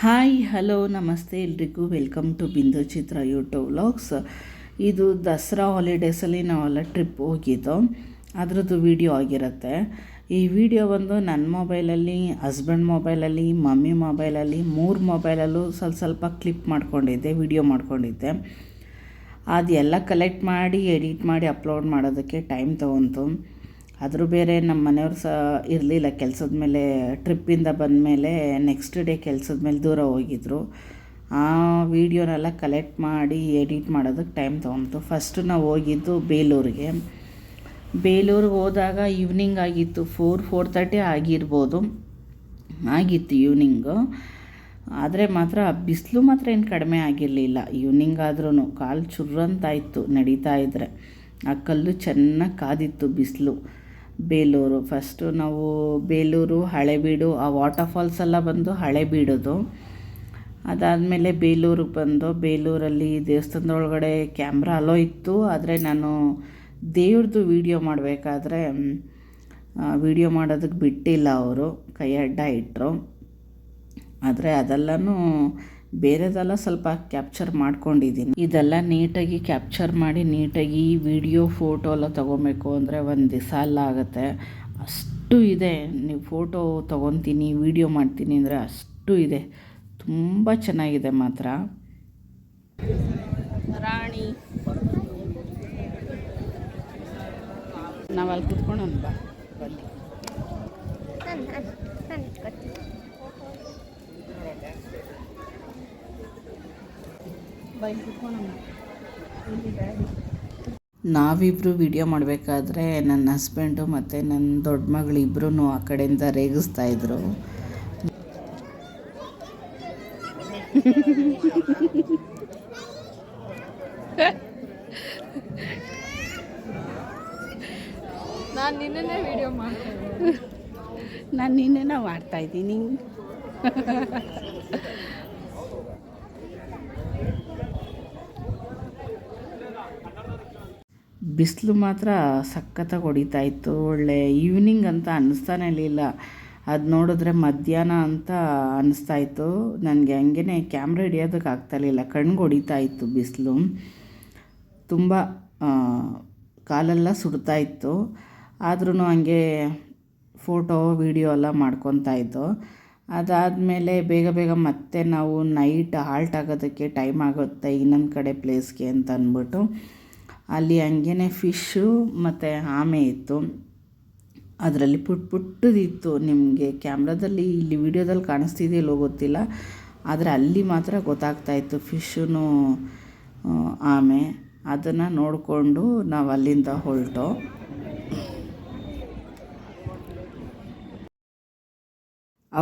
Hi, hello, ನಮಸ್ತೆ. ಎಲ್ರಿಗೂ welcome to ಬಿಂದು ಚಿತ್ರ ಯೂಟ್ಯೂಬ್ ವ್ಲಾಗ್ಸ್. ಇದು ದಸರಾ ಹಾಲಿಡೇಸಲ್ಲಿ ನಾವೆಲ್ಲ ಟ್ರಿಪ್ ಹೋಗಿದ್ದು. ಅದರದ್ದು ವಿಡಿಯೋ ಆಗಿರುತ್ತೆ. ಈ ವಿಡಿಯೋ ಬಂದು ನನ್ನ ಮೊಬೈಲಲ್ಲಿ, ಹಸ್ಬೆಂಡ್ ಮೊಬೈಲಲ್ಲಿ, ಮಮ್ಮಿ ಮೊಬೈಲಲ್ಲಿ, ಮೂರು ಮೊಬೈಲಲ್ಲೂ ಸ್ವಲ್ಪ ಸ್ವಲ್ಪ ಕ್ಲಿಪ್ ಮಾಡ್ಕೊಂಡಿದ್ದೆ, ವಿಡಿಯೋ ಮಾಡ್ಕೊಂಡಿದ್ದೆ. ಅದೆಲ್ಲ ಕಲೆಕ್ಟ್ ಮಾಡಿ, ಎಡಿಟ್ ಮಾಡಿ, ಅಪ್ಲೋಡ್ ಮಾಡೋದಕ್ಕೆ ಟೈಮ್ ತೊಗೊಂತು. ಆದರೂ ಬೇರೆ ನಮ್ಮ ಮನೆಯವ್ರು ಸಹ ಇರಲಿಲ್ಲ. ಕೆಲಸದ ಮೇಲೆ ಟ್ರಿಪ್ಪಿಂದ ಬಂದಮೇಲೆ ನೆಕ್ಸ್ಟ್ ಡೇ ಕೆಲಸದ ಮೇಲೆ ದೂರ ಹೋಗಿದ್ರು. ಆ ವೀಡಿಯೋನೆಲ್ಲ ಕಲೆಕ್ಟ್ ಮಾಡಿ ಎಡಿಟ್ ಮಾಡೋದಕ್ಕೆ ಟೈಮ್ ತೊಗೊಂತು ಫಸ್ಟು ನಾವು ಹೋಗಿದ್ದು ಬೇಲೂರಿಗೆ. ಬೇಲೂರಿಗೆ ಹೋದಾಗ ಈವ್ನಿಂಗ್ ಆಗಿತ್ತು. ಫೋರ್ ಫೋರ್ ತರ್ಟಿ ಆಗಿರ್ಬೋದು. ಆಗಿತ್ತು ಈವ್ನಿಂಗು ಆದರೆ ಮಾತ್ರ ಬಿಸಿಲು ಮಾತ್ರ ಏನು ಕಡಿಮೆ ಆಗಿರಲಿಲ್ಲ. ಈವ್ನಿಂಗ್ ಆದ್ರೂ ಕಾಲು ಚುರ್ರಂತಾಯಿತು ನಡೀತಾ ಇದ್ದರೆ ಆ ಕಲ್ಲು ಚೆನ್ನಾಗಿ ಕಾದಿತ್ತು ಬಿಸಿಲು. ಬೇಲೂರು. ಫಸ್ಟು ನಾವು ಬೇಲೂರು, ಹಳೆಬೀಡು, ಆ ವಾಟರ್ ಫಾಲ್ಸ್ ಎಲ್ಲ ಬಂದು ಹಳೆಬೀಡೋದು. ಅದಾದಮೇಲೆ ಬೇಲೂರಿಗೆ ಬಂದು ಬೇಲೂರಲ್ಲಿ ದೇವಸ್ಥಾನದ ಒಳಗಡೆ ಕ್ಯಾಮ್ರಾ ಅಲೋ ಇತ್ತು. ಆದರೆ ನಾನು ದೇವ್ರದ್ದು ವೀಡಿಯೋ ಮಾಡಬೇಕಾದ್ರೆ ವೀಡಿಯೋ ಮಾಡೋದಕ್ಕೆ ಬಿಟ್ಟಿಲ್ಲ ಅವರು. ಕೈ ಅಡ್ಡ ಇಟ್ಟರು ಆದರೆ ಅದೆಲ್ಲನೂ ಬೇರೆದೆಲ್ಲ ಸ್ವಲ್ಪ ಕ್ಯಾಪ್ಚರ್ ಮಾಡ್ಕೊಂಡಿದ್ದೀನಿ. ಇದೆಲ್ಲ ನೀಟಾಗಿ ಕ್ಯಾಪ್ಚರ್ ಮಾಡಿ ನೀಟಾಗಿ ವಿಡಿಯೋ ಫೋಟೋ ಎಲ್ಲ ತೊಗೊಬೇಕು ಅಂದರೆ ಒಂದು ದಿವಸ ಎಲ್ಲ ಆಗುತ್ತೆ. ಅಷ್ಟು ಇದೆ. ನೀವು ಫೋಟೋ ತೊಗೊತೀನಿ ವಿಡಿಯೋ ಮಾಡ್ತೀನಿ ಅಂದರೆ ಅಷ್ಟು ಇದೆ. ತುಂಬ ಚೆನ್ನಾಗಿದೆ ಮಾತ್ರ. ರಾಣಿ. ನಾವಲ್ಲಿ ಕುತ್ಕೊಂಡು ಬಾ. ಬನ್ನಿ ನಾವಿಬ್ಬರು ವಿಡಿಯೋ ಮಾಡಬೇಕಾದ್ರೆ ನನ್ನ ಹಸ್ಬೆಂಡು ಮತ್ತು ನನ್ನ ದೊಡ್ಡ ಮಗಳು ಇಬ್ಬರೂ ಆ ಕಡೆಯಿಂದ ರೇಗಿಸ್ತಾ ಇದ್ರು. ನಾನು ನಿನ್ನೇ ವಿಡಿಯೋ ಮಾಡ್ತೀನಿ ನಾನು ನಿನ್ನೆ ಮಾಡ್ತಾ ಇದ್ದೀನಿ. ಬಿಸಿಲು ಮಾತ್ರ ಸಖತ್ತಾಗಿ ಹೊಡಿತಾ ಇತ್ತು. ಒಳ್ಳೆ ಈವ್ನಿಂಗ್ ಅಂತ ಅನ್ನಿಸ್ತಾನೆ ಇರಲಿಲ್ಲ. ಅದು ನೋಡಿದ್ರೆ ಮಧ್ಯಾಹ್ನ ಅಂತ ಅನ್ನಿಸ್ತಾ ಇತ್ತು. ನನಗೆ ಹಂಗೆ ಕ್ಯಾಮ್ರಾ ಹಿಡಿಯೋದಕ್ಕೆ ಆಗ್ತಾಯಿರಲಿಲ್ಲ ಕಣ್ಗೆ ಹೊಡಿತಾ ಇತ್ತು ಬಿಸಿಲು. ತುಂಬ ಕಾಲೆಲ್ಲ ಸುಡ್ತಾ ಇತ್ತು. ಆದ್ರೂ ಹಂಗೆ ಫೋಟೋ ವೀಡಿಯೋ ಎಲ್ಲ ಮಾಡ್ಕೊತಾ ಇದ್ದು. ಅದಾದಮೇಲೆ ಬೇಗ ಬೇಗ ಮತ್ತೆ ನಾವು ನೈಟ್ ಹಾಲ್ಟ್ ಆಗೋದಕ್ಕೆ ಟೈಮ್ ಆಗುತ್ತೆ ಇನ್ನೊಂದು ಕಡೆ ಪ್ಲೇಸ್ಗೆ ಅಂತ ಅಂದ್ಬಿಟ್ಟು. ಅಲ್ಲಿ ಹಂಗೇ ಫಿಶ್ಶು ಮತ್ತು ಆಮೆ ಇತ್ತು. ಅದರಲ್ಲಿ ಪುಟ್ ಪುಟ್ಟದಿತ್ತು ನಿಮಗೆ ಕ್ಯಾಮ್ರಾದಲ್ಲಿ ಇಲ್ಲಿ ವಿಡಿಯೋದಲ್ಲಿ ಕಾಣಿಸ್ತಿದೆಯಲ್ಲೋ ಗೊತ್ತಿಲ್ಲ. ಆದರೆ ಅಲ್ಲಿ ಮಾತ್ರ ಗೊತ್ತಾಗ್ತಾಯಿತ್ತು ಫಿಶ್ಶೂ ಆಮೆ. ಅದನ್ನು ನೋಡಿಕೊಂಡು ನಾವು ಅಲ್ಲಿಂದ ಹೊರಟು.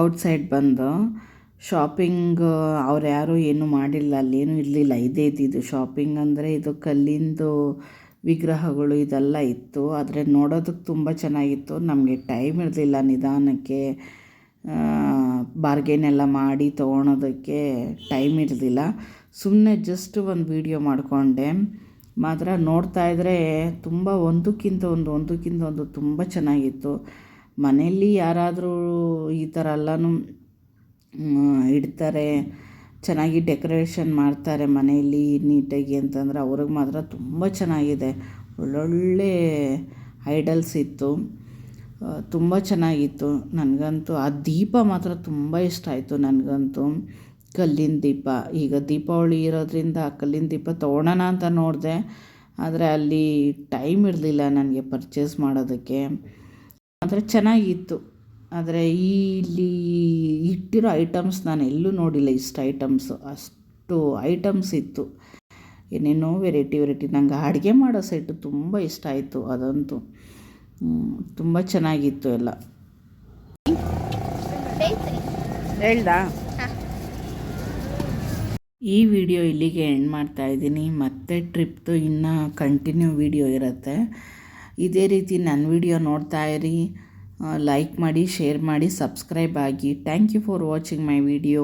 ಔಟ್ಸೈಡ್ ಬಂದು ಶಾಪಿಂಗ್ ಅವ್ರು ಯಾರೂ ಏನೂ ಮಾಡಿಲ್ಲ, ಅಲ್ಲೇನೂ ಇರಲಿಲ್ಲ. ಇದೇ ಇದ್ದಿದ್ದು ಶಾಪಿಂಗ್ ಅಂದರೆ ಇದು ಕಲ್ಲಿಂದು ವಿಗ್ರಹಗಳು ಇದೆಲ್ಲ ಇತ್ತು. ಆದರೆ ನೋಡೋದಕ್ಕೆ ತುಂಬ ಚೆನ್ನಾಗಿತ್ತು. ನಮಗೆ ಟೈಮ್ ಇರಲಿಲ್ಲ ನಿಧಾನಕ್ಕೆ ಬಾರ್ಗೇನ್ ಎಲ್ಲ ಮಾಡಿ ತೊಗೊಳೋದಕ್ಕೆ ಟೈಮ್ ಇರಲಿಲ್ಲ. ಸುಮ್ಮನೆ ಜಸ್ಟ್ ಒಂದು ವೀಡಿಯೋ ಮಾಡಿಕೊಂಡೆ. ಮಾತ್ರ ನೋಡ್ತಾ ಇದ್ದರೆ ತುಂಬ ಒಂದಕ್ಕಿಂತ ಒಂದು ಒಂದಕ್ಕಿಂತ ಒಂದು ತುಂಬ ಚೆನ್ನಾಗಿತ್ತು. ಮನೆಯಲ್ಲಿ ಯಾರಾದರೂ ಈ ಥರ ಎಲ್ಲನೂ ಇಡ್ತಾರೆ, ಚೆನ್ನಾಗಿ ಡೆಕೋರೇಷನ್ ಮಾಡ್ತಾರೆ ಮನೆಯಲ್ಲಿ ನೀಟಾಗಿ ಅಂತಂದರೆ ಅವ್ರಿಗೆ ಮಾತ್ರ ತುಂಬ ಚೆನ್ನಾಗಿದೆ. ಒಳ್ಳೊಳ್ಳೆ ಐಡಲ್ಸ್ ಇತ್ತು. ತುಂಬ ಚೆನ್ನಾಗಿತ್ತು. ನನಗಂತೂ ಆ ದೀಪ ಮಾತ್ರ ತುಂಬ ಇಷ್ಟ ಆಯಿತು ನನಗಂತೂ. ಕಲ್ಲಿನ ದೀಪ. ಈಗ ದೀಪಾವಳಿ ಇರೋದ್ರಿಂದ ಆ ಕಲ್ಲಿನ ದೀಪ ತೊಗೊಳೋಣ ಅಂತ ನೋಡಿದೆ. ಆದರೆ ಅಲ್ಲಿ ಟೈಮ್ ಇರಲಿಲ್ಲ ನನಗೆ ಪರ್ಚೇಸ್ ಮಾಡೋದಕ್ಕೆ. ಆದರೆ ಚೆನ್ನಾಗಿತ್ತು. ಆದರೆ ಇಲ್ಲಿ ಇಟ್ಟಿರೋ ಐಟಮ್ಸ್ ನಾನು ಎಲ್ಲೂ ನೋಡಿಲ್ಲ ಇಷ್ಟು ಐಟಮ್ಸು ಅಷ್ಟು ಐಟಮ್ಸ್ ಇತ್ತು. ಏನೇನೋ ವೆರೈಟಿ ವೆರೈಟಿ ನಂಗೆ ಅಡುಗೆ ಮಾಡೋ ಸೈಟು ತುಂಬ ಇಷ್ಟ ಆಯಿತು ಅದಂತೂ. ತುಂಬ ಚೆನ್ನಾಗಿತ್ತು ಎಲ್ಲ. ಹೇಳ್ದಾ? ಈ ವಿಡಿಯೋ ಇಲ್ಲಿಗೆ ಎಂಡ್ ಮಾಡ್ತಾ ಇದ್ದೀನಿ. ಮತ್ತೆ ಟ್ರಿಪ್ದು ಇನ್ನೂ ಕಂಟಿನ್ಯೂ ವಿಡಿಯೋ ಇರುತ್ತೆ. ಇದೇ ರೀತಿ ನನ್ನ ವಿಡಿಯೋ ನೋಡ್ತಾ ಇರಿ. ಲೈಕ್ ಮಾಡಿ ಶೇರ್ ಮಾಡಿ ಸಬ್ಸ್ಕ್ರೈಬ್ ಆಗಿ. Thank you for watching my video